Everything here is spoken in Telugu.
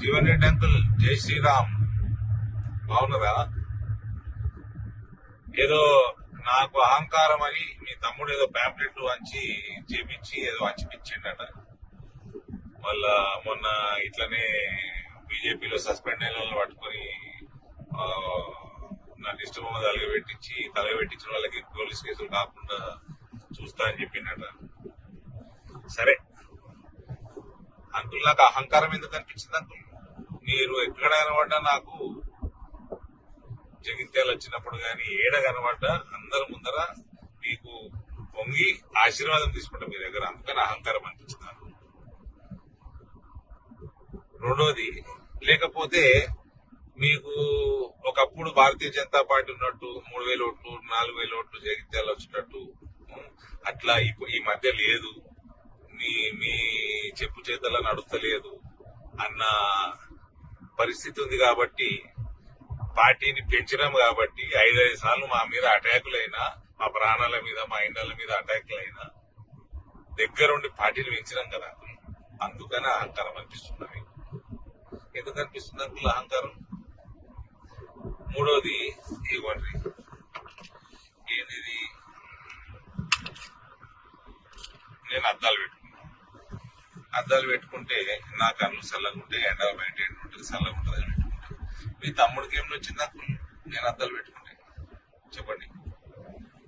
జీవన్ రెడ్డి అంకుల్ జై శ్రీరామ్. బాగున్నారా? ఏదో నాకు అహంకారం అని మీ తమ్ముడు ఏదో ప్యాంప్లెట్ వంచి చేపించి ఏదో వంచిపించిండట మళ్ళా మొన్న ఇట్లనే బీజేపీలో సస్పెండ్ అయిన వాళ్ళు పట్టుకొని నా నాకు ఇష్టం పెట్టించి తల తలగబెట్టించిన వాళ్ళకి పోలీస్ కేసులు కాకుండా చూస్తా అని చెప్పిండట. సరే. అంకుల్ నాకు అహంకారం ఎందుకు అనిపించింది అంకుల్ మీరు ఎక్కడ కనబడ్డా నాకు జగిత్యాలు వచ్చినప్పుడు కానీ ఏడ కనబడ్డా అందరి ముందర మీకు పొంగి ఆశీర్వాదం తీసుకుంటాం మీ దగ్గర అందుకని అహంకారం అనిపించింది రెండోది లేకపోతే మీకు ఒకప్పుడు భారతీయ జనతా పార్టీ ఉన్నట్టు మూడు వేల ఓట్లు నాలుగు వేల ఓట్లు జగిత్యాలు వచ్చినట్టు అట్లా ఇప్పుడు ఈ మధ్య లేదు. మీ మీ చెప్పు చేతల నడుస్తలేదు అన్న పరిస్థితి ఉంది కాబట్టి పార్టీని పెంచినాం కాబట్టి ఐదైదు సార్లు మా మీద అటాకులైనా మా ప్రాణాల మీద మా ఇండ్ల మీద అటాకులైనా దగ్గరుండి పార్టీని పెంచినాం కదా. అందుకని అహంకారం అనిపిస్తుంది ఎందుకు అనిపిస్తుంది అంకుల్ అహంకారం? మూడోది ఇవ్వండి ఏంది నేను అద్దాలు పెట్టు అద్దాలు పెట్టుకుంటే నా కళ్ళు చల్లగా ఉంటే ఎండ బయట ఎండ ఉంటుంది చల్లగా ఉంటుంది అని పెట్టుకుంటాను మీ తమ్ముడికి ఏం వచ్చింది? నాకు నేను అద్దాలు